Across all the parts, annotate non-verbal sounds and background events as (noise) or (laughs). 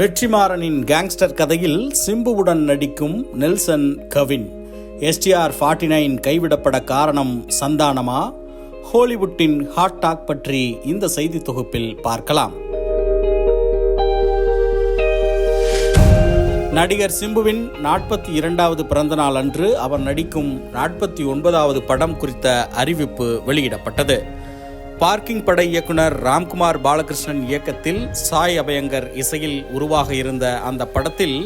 வெற்றிமாறனின் gangster கதையில் சிம்புவுடன் நடிக்கும் Nelson Kavin. STR forty nine கைவிடப்பட காரணம் சந்தானமா? ஹாலிவுட்டின் ஹாட் டாக் பற்றி இந்த செய்தி தொகுப்பில் பார்க்கலாம். நடிகர் சிம்புவின் நாற்பத்தி இரண்டாவது பிறந்தநாள் அன்று அவர் நடிக்கும் நாற்பத்தி ஒன்பதாவது படம் குறித்த அறிவிப்பு வெளியிடப்பட்டது. பார்க்கிங் படை இயக்குனர் ராம்குமார் பாலகிருஷ்ணன் இயக்கத்தில் சாய் அபயங்கர் இசையில் உருவாக இருந்த அந்த படத்தில்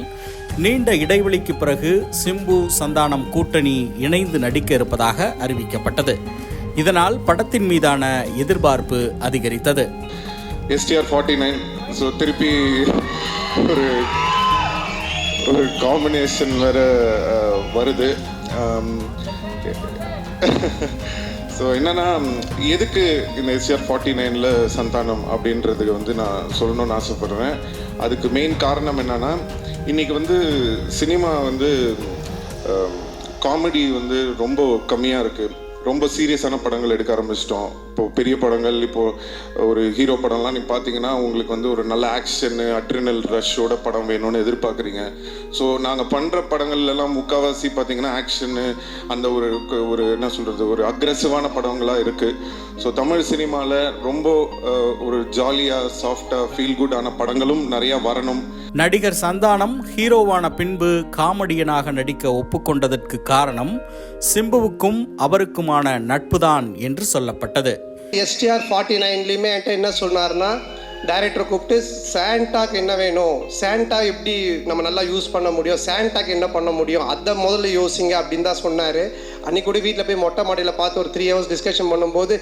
நீண்ட இடைவெளிக்கு பிறகு சிம்பு சந்தானம் கூட்டணி இணைந்து நடிக்க இருப்பதாக அறிவிக்கப்பட்டது. இதனால் படத்தின் மீதான எதிர்பார்ப்பு அதிகரித்தது. எஸ்டிஆர் ஃபார்ட்டி நைன் ஸோ திருப்பி ஒரு ஒரு காம்பினேஷன் வேற வருது. ஸோ (laughs) என்னன்னா எதுக்கு இந்த எஸ்ஆர் ஃபார்ட்டி நைனில் சந்தானம் அப்படின்றதுக்கு வந்து நான் சொல்லணும்னு ஆசைப்பட்றேன். அதுக்கு மெயின் காரணம் என்னன்னா இன்னைக்கு வந்து சினிமா வந்து காமெடி வந்து ரொம்ப கம்மியாக இருக்குது ரொம்ப சீரியஸான படங்கள் எடுக்க ஆரம்பிச்சிட்டோம். இப்போ பெரிய படங்கள் இப்போ ஒரு ஹீரோ படம்லாம் நீங்கள் பார்த்தீங்கன்னா உங்களுக்கு வந்து ஒரு நல்ல ஆக்ஷனு அட்ரினல் ரஷ்ஷோட படம் வேணும்னு எதிர்பார்க்குறீங்க. ஸோ நாங்கள் பண்ணுற படங்கள்லாம் முக்கால்வாசி பார்த்தீங்கன்னா ஆக்ஷனு அந்த ஒரு ஒரு என்ன சொல்கிறது ஒரு அக்ரெசிவான படங்களாக இருக்குது ஸோ தமிழ் சினிமாவில் ரொம்ப ஒரு ஜாலியாக சாஃப்டாக ஃபீல் குட் ஆன படங்களும் நிறையா வரணும். நடிகர் சந்தானம் ஹீரோவான பின்பு காமெடியனாக நடிக்க ஒப்புக்கொண்டதற்கு காரணம் சிம்புவுக்கும் அவருக்குமான நட்புதான் என்று சொல்லப்பட்டது. எஸ்டிஆர் ஃபார்ட்டி நைன்லேயுமே என்கிட்ட என்ன சொன்னார்னா டைரக்டரை கூப்பிட்டு சாண்டாக்கு என்ன வேணும்? சாண்டா எப்படி நம்ம நல்லா யூஸ் பண்ண முடியும்? சாண்டாக்கு என்ன பண்ண முடியும்? அதை முதல்ல யோசிங்க அப்படின்னு தான் சொன்னார். அன்னைக்கு கூட வீட்டில் போய் மொட்டை மாடியில் பார்த்து ஒரு த்ரீ ஹவர்ஸ் டிஸ்கஷன் பண்ணும்போது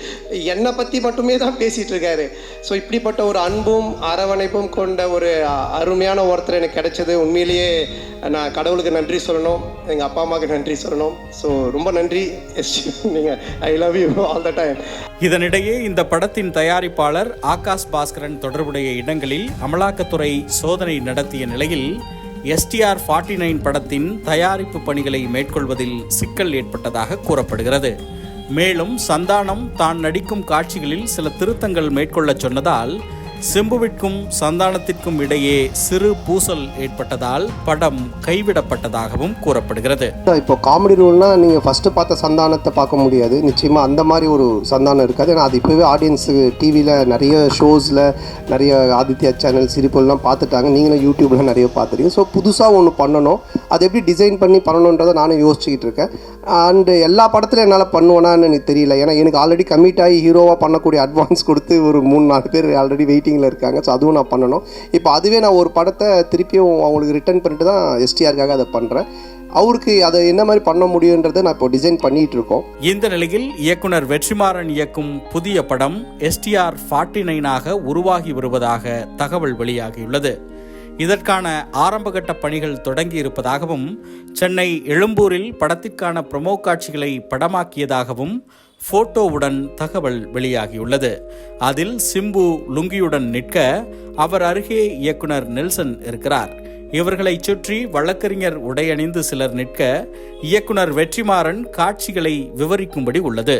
என்னை பற்றி மட்டுமே தான் பேசிகிட்டு இருக்காரு. ஸோ இப்படிப்பட்ட ஒரு அன்பும் அரவணைப்பும் கொண்ட ஒரு அருமையான ஒருத்தர் எனக்கு கிடைச்சது. உண்மையிலேயே நான் கடவுளுக்கு நன்றி சொல்லணும். எங்கள் அப்பா அம்மாவுக்கு நன்றி சொல்லணும். ஸோ ரொம்ப நன்றி. நீங்கள் I love you all the time இதனிடையே இந்த படத்தின் தயாரிப்பாளர் ஆகாஷ் பாஸ்கரன் தொடர்புடைய இடங்களில் அமலாக்கத்துறை சோதனை நடத்திய நிலையில் எஸ்டிஆர் ஃபார்ட்டி நைன் படத்தின் தயாரிப்பு பணிகளை மேற்கொள்வதில் சிக்கல் ஏற்பட்டதாக கூறப்படுகிறது. மேலும் சந்தானம் தான் நடிக்கும் காட்சிகளில் சில திருத்தங்கள் மேற்கொள்ளச் சொன்னதால் செம்புவிற்கும் சந்தானத்திற்கும் இடையே சிறு பூசல் ஏற்பட்டதால் படம் கைவிடப்பட்டதாகவும் கூறப்படுகிறது. இப்போ காமெடி ரோல்னா நீங்கள் ஃபர்ஸ்ட் பார்த்த சந்தானத்தை பார்க்க முடியாது. நிச்சயமாக அந்த மாதிரி ஒரு சந்தானம் இருக்காது. ஏன்னா அது இப்போவே ஆடியன்ஸு டிவியில் நிறைய ஷோஸில் நிறைய ஆதித்யா சேனல் சிரிப்புலாம் பார்த்துட்டாங்க. நீங்களும் யூடியூப்ல நிறைய பார்த்துருக்கீங்க. ஸோ புதுசாக ஒன்று பண்ணணும். அதை எப்படி டிசைன் பண்ணி பண்ணணுன்றதை நானும் யோசிச்சுக்கிட்டு இருக்கேன். அண்டு எல்லா படத்துலையும் என்னால் பண்ணுவேனான்னு எனக்கு தெரியல. ஏன்னா எனக்கு ஆல்ரெடி கமிட் ஆகி ஹீரோவாக பண்ணக்கூடிய அட்வான்ஸ் கொடுத்து ஒரு மூணு நாலு பேர் ஆல்ரெடி வெயிட்டிங் வெயிட்டிங்கில் இருக்காங்க. ஸோ அதுவும் நான் பண்ணணும். இப்போ அதுவே நான் ஒரு படத்தை திருப்பியும் அவங்களுக்கு ரிட்டர்ன் பண்ணிட்டு தான் எஸ்டிஆருக்காக அதை பண்ணுறேன் அவருக்கு அதை என்ன மாதிரி பண்ண முடியுன்றதை நான் இப்போ டிசைன் பண்ணிட்டு இருக்கோம். இந்த நிலையில் இயக்குனர் வெற்றிமாறன் இயக்கும் புதிய படம் எஸ்டிஆர் ஃபார்ட்டி நைனாக உருவாகி வருவதாக தகவல் வெளியாகியுள்ளது. இதற்கான ஆரம்பகட்ட பணிகள் தொடங்கி இருப்பதாகவும் சென்னை எழும்பூரில் படத்திற்கான ப்ரொமோ காட்சிகளை படமாக்கியதாகவும் போட்டோவுடன் தகவல் வெளியாகியுள்ளது. அதில் சிம்பு லுங்கியுடன் நிற்க அவர் அருகே இயக்குனர் நெல்சன் இருக்கிறார். இவர்களைச் சுற்றி வழக்கறிஞர் உடையணிந்து சிலர் நிற்க இயக்குனர் வெற்றிமாறன் காட்சிகளை விவரிக்கும்படி உள்ளது.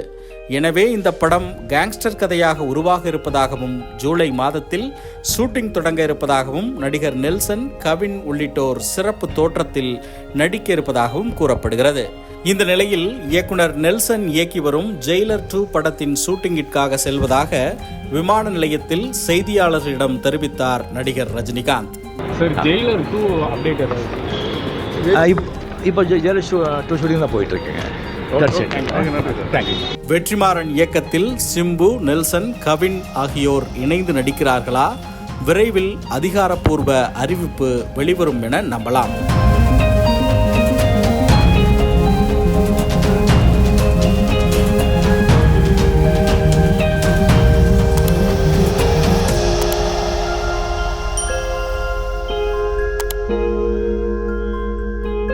எனவே இந்த படம் கேங்ஸ்டர் கதையாக உருவாக இருப்பதாகவும் ஜூலை மாதத்தில் ஷூட்டிங் தொடங்க இருப்பதாகவும் நடிகர் நெல்சன் கவின் உள்ளிட்டோர் சிறப்பு தோற்றத்தில் நடிக்க இருப்பதாகவும் கூறப்படுகிறது. இந்த நிலையில் இயக்குனர் நெல்சன் இயக்கி வரும் ஜெயிலர் டூ படத்தின் ஷூட்டிங்கிற்காக செல்வதாக விமான நிலையத்தில் செய்தியாளர்களிடம் தெரிவித்தார் நடிகர் Rajinikanth. Sir Jailer two update இப்போ ஜெயலலிதா ஷூ டூ ஷூட்டிங் தான் தேங்க்யூ வெற்றிமாறன் இயக்கத்தில் சிம்பு நெல்சன் கவின் ஆகியோர் இணைந்து நடிக்கிறார்களா? விரைவில் அதிகாரப்பூர்வ அறிவிப்பு வெளிவரும் என நம்பலாம்.